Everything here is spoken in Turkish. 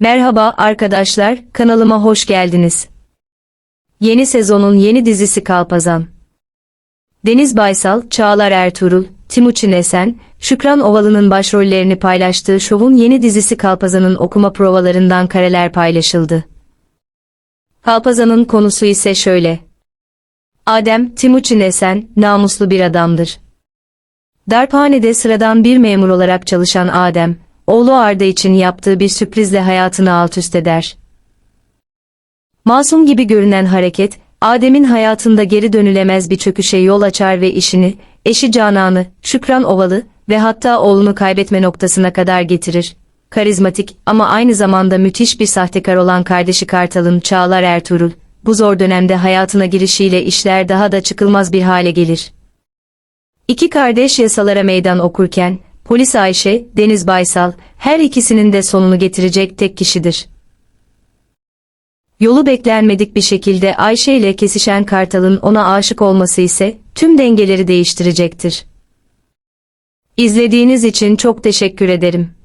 Merhaba arkadaşlar, kanalıma hoş geldiniz. Yeni sezonun yeni dizisi Kalpazan. Deniz Baysal, Çağlar Ertuğrul, Timuçin Esen, Şükran Ovalı'nın başrollerini paylaştığı şovun yeni dizisi Kalpazan'ın okuma provalarından kareler paylaşıldı. Kalpazan'ın konusu ise şöyle. Adem, Timuçin Esen, namuslu bir adamdır. Darphanede sıradan bir memur olarak çalışan Adem, oğlu Arda için yaptığı bir sürprizle hayatını alt üst eder. Masum gibi görünen hareket, Adem'in hayatında geri dönülemez bir çöküşe yol açar ve işini, eşi Canan'ı, Şükran Ovalı ve hatta oğlunu kaybetme noktasına kadar getirir. Karizmatik ama aynı zamanda müthiş bir sahtekar olan kardeşi Kartal'ın Çağlar Ertuğrul, bu zor dönemde hayatına girişiyle işler daha da çıkılmaz bir hale gelir. İki kardeş yasalara meydan okurken, polis Ayşe, Deniz Baysal, her ikisinin de sonunu getirecek tek kişidir. Yolu beklenmedik bir şekilde Ayşe ile kesişen Kartal'ın ona aşık olması ise tüm dengeleri değiştirecektir. İzlediğiniz için çok teşekkür ederim.